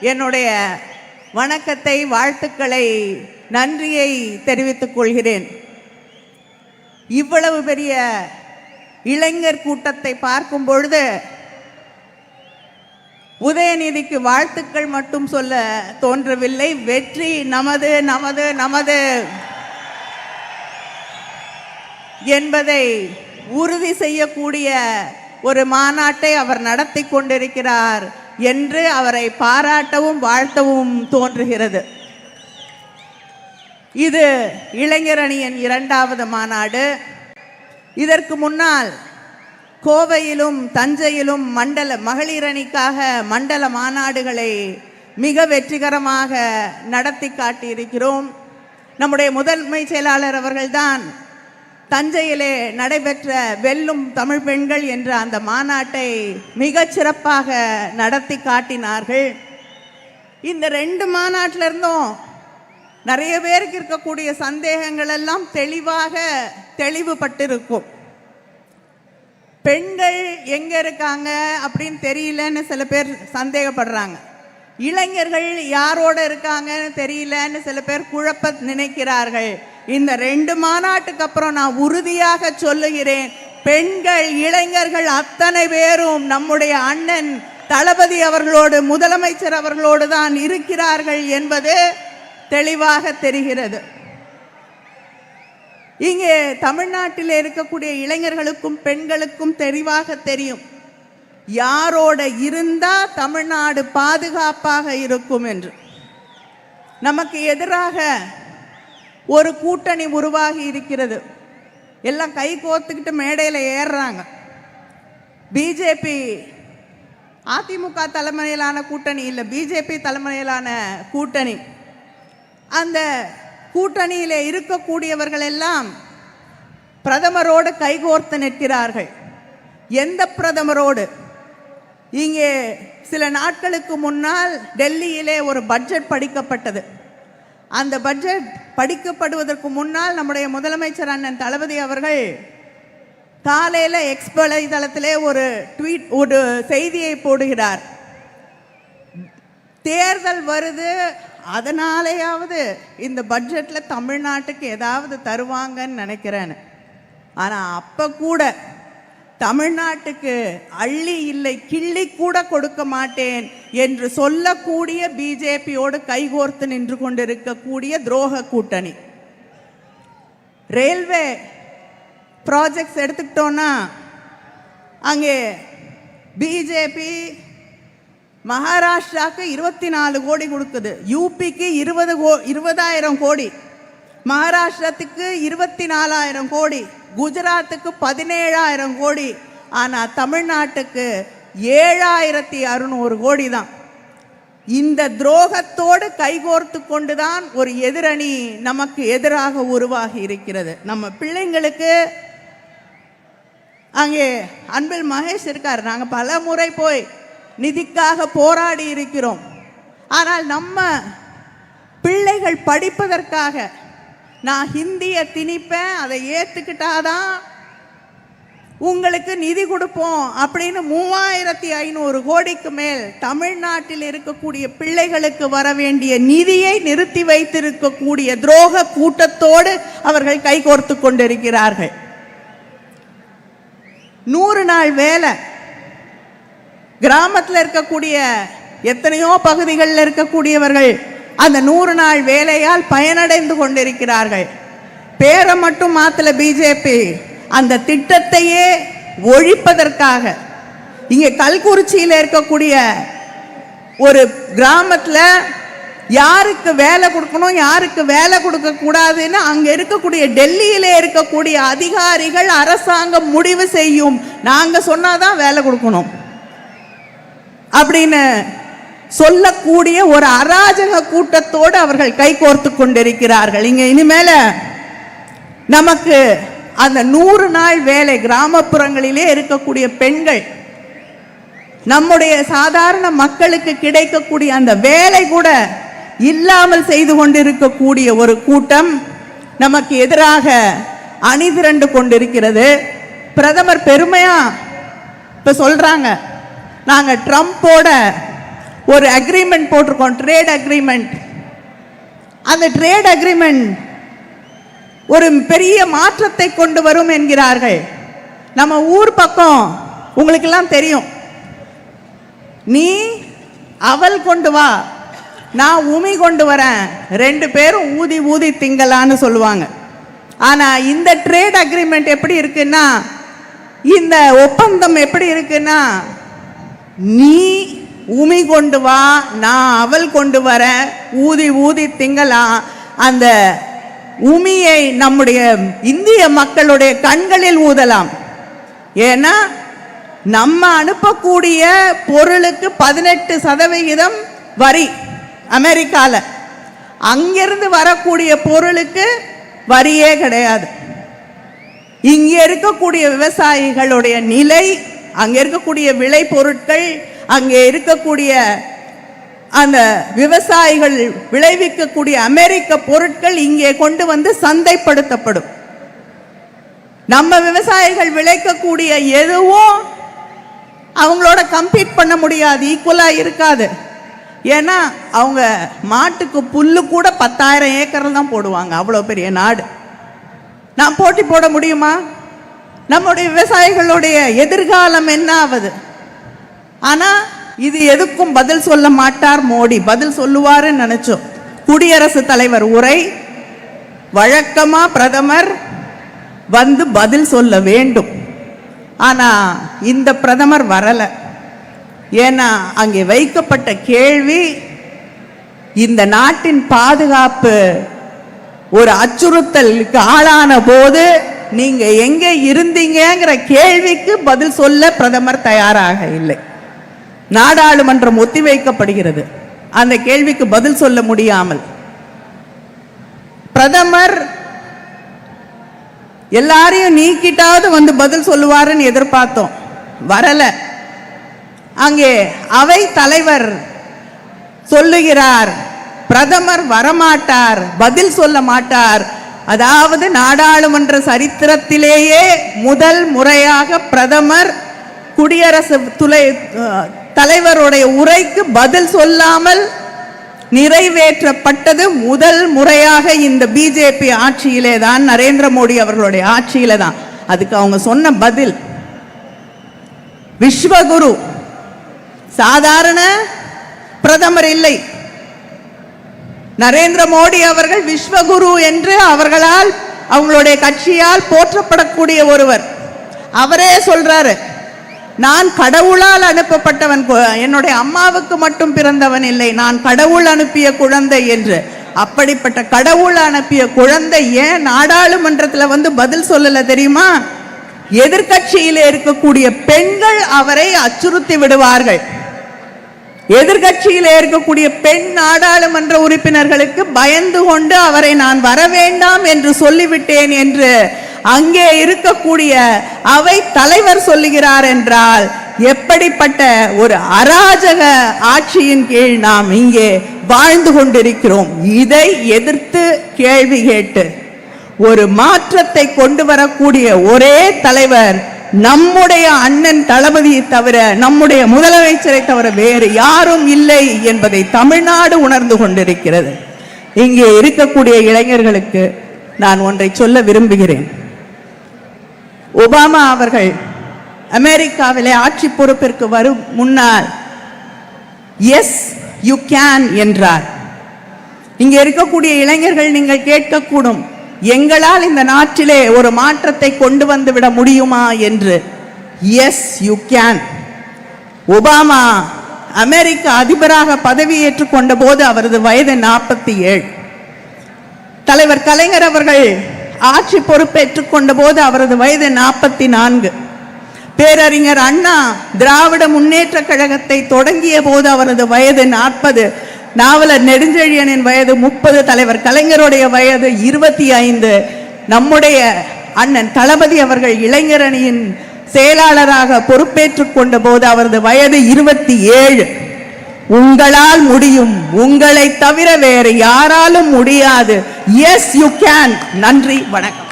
என்னுடைய வணக்கத்தை வாழ்த்துக்களை நன்றியை தெரிவித்துக் கொள்கிறேன். இவ்வளவு பெரிய இளைஞர் கூட்டத்தை பார்க்கும் பொழுது உதயநிதிக்கு வாழ்த்துக்கள் மட்டும் சொல்ல தோன்றவில்லை. வெற்றி நமது நமது நமது என்பதை உறுதி செய்யக்கூடிய ஒரு மாநாட்டை அவர் நடத்தி கொண்டிருக்கிறார். என்று அவரை பாராட்டவும் வாழ்த்தவும் தோன்றுகிறது. இது இளைஞரணியின் இரண்டாவது மாநாடு. இதற்கு முன்னால் கோவையிலும் தஞ்சையிலும் மண்டல மகளிரணிக்காக மண்டல மாநாடுகளை மிக வெற்றிகரமாக நடத்தி காட்டியிருக்கிறோம். நம்முடைய முதன்மை செயலாளர் அவர்கள்தான் தஞ்சையிலே நடைபெற்ற வெல்லும் தமிழ் பெண்கள் என்ற அந்த மாநாட்டை மிகச் சிறப்பாக நடத்தி காட்டினார்கள். இந்த ரெண்டு மாநாட்டிலிருந்தும் நிறைய பேருக்கு இருக்கக்கூடிய சந்தேகங்கள் எல்லாம் தெளிவாக தெளிவுபட்டிருக்கும். பெண்கள் எங்க இருக்காங்க அப்படின்னு தெரியலன்னு சில பேர் சந்தேகப்படுறாங்க. இளைஞர்கள் யாரோட இருக்காங்கன்னு தெரியலன்னு சில பேர் குழப்ப நினைக்கிறார்கள். இந்த ரெண்டு மாநாட்டுக்கு அப்புறம் நான் உறுதியாக சொல்லுகிறேன் பெண்கள் இளைஞர்கள் அத்தனை பேரும் நம்முடைய அண்ணன் தளபதி அவர்களோடு முதலமைச்சர் அவர்களோடு தான் இருக்கிறார்கள் என்பது தெளிவாக தெரிகிறது. இங்கே தமிழ்நாட்டில் இருக்கக்கூடிய இளைஞர்களுக்கும் பெண்களுக்கும் தெளிவாக தெரியும். யாரோட இருந்தா தமிழ்நாடு பாதுகாப்பாக இருக்கும் என்று. நமக்கு எதிராக ஒரு கூட்டணி உருவாகி இருக்கிறது. எல்லாம் கை கோத்துக்கிட்டு மேடையில் ஏறுறாங்க. பிஜேபி அதிமுக தலைமையிலான கூட்டணி இல்லை பிஜேபி தலைமையிலான கூட்டணி. அந்த கூட்டணியில் இருக்கக்கூடியவர்கள் எல்லாம் பிரதமரோடு கைகோர்த்து நிற்கிறார்கள். எந்த பிரதமரோடு? இங்கே சில நாட்களுக்கு முன்னால் டெல்லியிலே ஒரு பட்ஜெட் படிக்கப்பட்டது. அந்த பட்ஜெட் படிக்கப்படுவதற்கு முன்னால் நம்முடைய முதலமைச்சர் அண்ணன் தளபதி அவர்கள் காலையில் எக்ஸ் வலைதளத்திலே ஒரு ட்வீட் ஒரு செய்தியை போடுகிறார். தேர்தல் வருது அதனாலேயாவது இந்த பட்ஜெட்டில் தமிழ்நாட்டுக்கு ஏதாவது தருவாங்கன்னு நினைக்கிறேன்னு. ஆனால் அப்போ கூட தமிழ்நாட்டுக்கு அள்ளி இல்லை கிள்ளி கூட கொடுக்க மாட்டேன் என்று சொல்லக்கூடிய பிஜேபியோடு கைகோர்த்து நின்று கொண்டிருக்கக்கூடிய துரோக கூட்டணி. ரயில்வே ப்ராஜெக்ட்ஸ் எடுத்துக்கிட்டோன்னா அங்கே பிஜேபி மகாராஷ்டிராவுக்கு இருபத்தி நாலு கோடி கொடுக்குது. யூபிக்கு இருபது கோ இருபதாயிரம் கோடி. மகாராஷ்டிரத்துக்கு இருபத்தி நாலாயிரம் கோடி. குஜராத்துக்கு பதினேழாயிரம் கோடி ஆனால் தமிழ்நாட்டுக்கு ஏழாயிரத்தி அறுநூறு கோடி தான். இந்த துரோகத்தோடு கைகோர்த்து கொண்டுதான் ஒரு எதிரணி நமக்கு எதிராக உருவாகி இருக்கிறது. நம்ம பிள்ளைங்களுக்கு அங்கே அன்பில் மகேஷ் இருக்கார். நாங்கள் பல முறை போய் நிதிக்காக போராடி இருக்கிறோம். ஆனால் நம்ம பிள்ளைகள் படிப்பதற்காக நான் ஹிந்தியை திணிப்பேன் அதை ஏற்றுக்கிட்டாதான் உங்களுக்கு நிதி கொடுப்போம் அப்படின்னு மூவாயிரத்தி ஐநூறு கோடிக்கு மேல் தமிழ்நாட்டில் இருக்கக்கூடிய பிள்ளைகளுக்கு வர வேண்டிய நிதியை நிறுத்தி வைத்திருக்கக்கூடிய துரோக கூட்டத்தோடு அவர்கள் கைகோர்த்து கொண்டிருக்கிறார்கள். நூறு நாள் வேலை. கிராமத்தில் இருக்கக்கூடிய எத்தனையோ பகுதிகளில் இருக்கக்கூடியவர்கள் அந்த நூறு நாள் வேலையால் பயனடைந்து கொண்டிருக்கிறார்கள். பேரை மட்டும் மாத்தல பிஜேபி அந்த திட்டத்தையே ஒழிப்பதற்காக. இங்கே கல்குறிச்சியில் இருக்கக்கூடிய ஒரு கிராமத்தில் யாருக்கு வேலை கொடுக்கணும் யாருக்கு வேலை கொடுக்க கூடாதுன்னு இருக்கக்கூடிய டெல்லியில இருக்கக்கூடிய அதிகாரிகள் அரசாங்கம் முடிவு செய்யும். நாங்கள் சொன்னாதான் வேலை கொடுக்கணும். அப்படின்னு சொல்லக்கூடிய ஒரு அராஜக கூட்டத்தோடு அவர்கள் கைகோர்த்து கொண்டிருக்கிறார்கள். இங்கே இனிமேல நமக்கு அந்த நூறு நாள் வேலை கிராமப்புறங்களிலே இருக்கக்கூடிய பெண்கள் நம்முடைய சாதாரண மக்களுக்கு கிடைக்கக்கூடிய அந்த வேலை கூட இல்லாமல் செய்து கொண்டிருக்கக்கூடிய ஒரு கூட்டம் நமக்கு எதிராக அணிதிரண்டு கொண்டிருக்கிறது. பிரதமர் பெருமையா இப்ப சொல்றாங்க நாங்கள் ட்ரம்ப்போட ஒரு அக்ரிமெண்ட் போட்டிருக்கோம் ட்ரேட் அக்ரிமெண்ட் அந்த ட்ரேட் அக்ரிமெண்ட் ஒரு பெரிய மாற்றத்தை கொண்டு வரும் என்கிறார்கள். நம்ம ஊர் பக்கம் உங்களுக்கெல்லாம் தெரியும். நீ அவல் கொண்டு வா நான் உமி கொண்டு வரேன். ரெண்டு பேரும் ஊதி ஊதி திங்கலான்னு சொல்லுவாங்க. ஆனால் இந்த ட்ரேட் அக்ரிமெண்ட் எப்படி இருக்குன்னா இந்த ஒப்பந்தம் எப்படி இருக்குன்னா நீ உமி கொண்டு வா நான் அவள் கொண்டு வரேன் ஊதி ஊதி திங்கலாம் அந்த உமியை நம்முடைய இந்திய மக்களுடைய கண்களில் ஊதலாம். ஏன்னா நம்ம அனுப்பக்கூடிய பொருளுக்கு பதினெட்டு சதவிகிதம் வரி அமெரிக்காவில் அங்கிருந்து வரக்கூடிய பொருளுக்கு வரியே கிடையாது. இங்கே இருக்கக்கூடிய விவசாயிகளுடைய நிலை அங்கே இருக்கக்கூடிய விளை பொருட்கள் அங்கே இருக்கக்கூடிய அந்த விவசாயிகள் விளைவிக்கக்கூடிய அமெரிக்க பொருட்கள் இங்கே கொண்டு வந்து சந்தைப்படுத்தப்படும். நம்ம விவசாயிகள் விளைக்கக்கூடிய எதுவும் அவங்களோட கம்பீட் பண்ண முடியாது ஈக்குவலாக இருக்காது. ஏன்னா அவங்க மாட்டுக்கு புல்லு கூட பத்தாயிரம் ஏக்கர் தான் போடுவாங்க அவ்வளோ பெரிய நாடு. நான் போட்டி போட முடியுமா? நம்முடைய விவசாயிகளுடைய எதிர்காலம் என்ன ஆகுது ஆனா இது எதுக்கும் பதில் சொல்ல மாட்டார் மோடி. பதில் சொல்லுவாருன்னு நினைச்சோம். குடியரசுத் தலைவர் உரை வழக்கமா பிரதமர் வந்து பதில் சொல்ல வேண்டும். ஆனா இந்த பிரதமர் வரல. ஏன்னா அங்கே வைக்கப்பட்ட கேள்வி இந்த நாட்டின் பாதுகாப்பு ஒரு அச்சுறுத்தலுக்கு ஆளான போது நீங்க எங்க இருந்தீங்கங்கிற கேள்விக்கு பதில் சொல்ல பிரதமர் தயாராக இல்லை. நாடாளுமன்றம் ஒத்திவைக்கப்படுகிறது. அந்த கேள்விக்கு பதில் சொல்ல முடியாமல். பிரதமர் எல்லாரையும் நீக்கிட்டாவது வந்து பதில் சொல்லுவாருன்னு எதிர்பார்த்தோம். வரல. அங்கே அவை தலைவர் சொல்லுகிறார் பிரதமர் வரமாட்டார் பதில் சொல்ல மாட்டார். அதாவது நாடாளுமன்ற சரித்திரத்திலேயே முதல் முறையாக பிரதமர் குடியரசு துளை தலைவருடைய உரைக்கு பதில் சொல்லாமல் நிறைவேற்றப்பட்டது முதல் முறையாக இந்த பிஜேபி ஆட்சியிலே தான் நரேந்திர மோடி அவர்களுடைய ஆட்சியில தான். அதுக்கு அவங்க சொன்ன பதில் விஸ்வகுரு சாதாரண பிரதமர் இல்லை. நரேந்திர மோடி அவர்கள் விஸ்வகுரு என்று அவர்களால் அவங்களுடைய கட்சியால் போற்றப்படக்கூடிய ஒருவர். அவரே சொல்றாரு நான் கடவுளால் அனுப்பப்பட்டவன் என்னுடைய அம்மாவுக்கு மட்டும் பிறந்தவன் இல்லை. நான் கடவுள் அனுப்பிய குழந்தை என்று. அப்படிப்பட்ட கடவுள் அனுப்பிய குழந்தை ஏன் நாடாளுமன்றத்துல வந்து பதில் சொல்லல தெரியுமா? எதிர்கட்சியில் இருக்கக்கூடிய பெண்கள் அவரை அச்சுறுத்தி விடுவார்கள். எதிர்கட்சியில் இருக்கக்கூடிய பெண் நாடாளுமன்ற உறுப்பினர்களுக்கு பயந்து கொண்டு அவரை நான் வர வேண்டாம் என்று சொல்லிவிட்டேன் என்று அங்கே இருக்கக்கூடிய அவை தலைவர் சொல்லுகிறார் என்றால் எப்படிப்பட்ட ஒரு அராஜக ஆட்சியின் கீழ் நாம் இங்கே வாழ்ந்து கொண்டிருக்கிறோம்? இதை எதிர்த்து கேள்வி கேட்டு ஒரு மாற்றத்தை கொண்டு வரக்கூடிய ஒரே தலைவர் நம்முடைய அண்ணன் தளபதியை தவிர நம்முடைய முதலமைச்சரை தவிர வேறு யாரும் இல்லை என்பதை தமிழ்நாடு உணர்ந்து கொண்டிருக்கிறது. இங்கே இருக்கக்கூடிய இளைஞர்களுக்கு நான் ஒன்றை சொல்ல விரும்புகிறேன். ஒபாமா அவர்கள் அமெரிக்காவிலே ஆட்சி பொறுப்பிற்கு வரும் முன்னால் எஸ் யூ கேன் என்றார். இங்கே இருக்கக்கூடிய இளைஞர்கள் நீங்கள் கேட்கக்கூடும் எங்களால் இந்த நாட்டிலே ஒரு மாற்றத்தை கொண்டு வந்து விட முடியுமா? என்று. எஸ் யூ கேன் ஒபாமா அமெரிக்க அதிபராக பதவியேற்றுக் கொண்ட போது அவரது வயது நாற்பத்தி ஏழு. தலைவர் கலைஞர் அவர்கள் ஆட்சி பொறுப்பேற்றுக் கொண்ட போது அவரது வயது நாற்பத்தி நான்கு பேரறிஞர் அண்ணா திராவிட முன்னேற்ற கழகத்தை தொடங்கிய போது அவரது வயது நாற்பது. நாவலர் நெடுஞ்செழியனின் வயது முப்பது தலைவர் கலைஞருடைய வயது இருபத்தி ஐந்து நம்முடைய அண்ணன் தளபதி அவர்கள் இளைஞரணியின் செயலாளராக பொறுப்பேற்றுக் கொண்ட போது அவரது வயது இருபத்தி ஏழு. உங்களால் முடியும். உங்களை தவிர வேறு யாராலும் முடியாது. எஸ் யூ கேன் நன்றி வணக்கம்.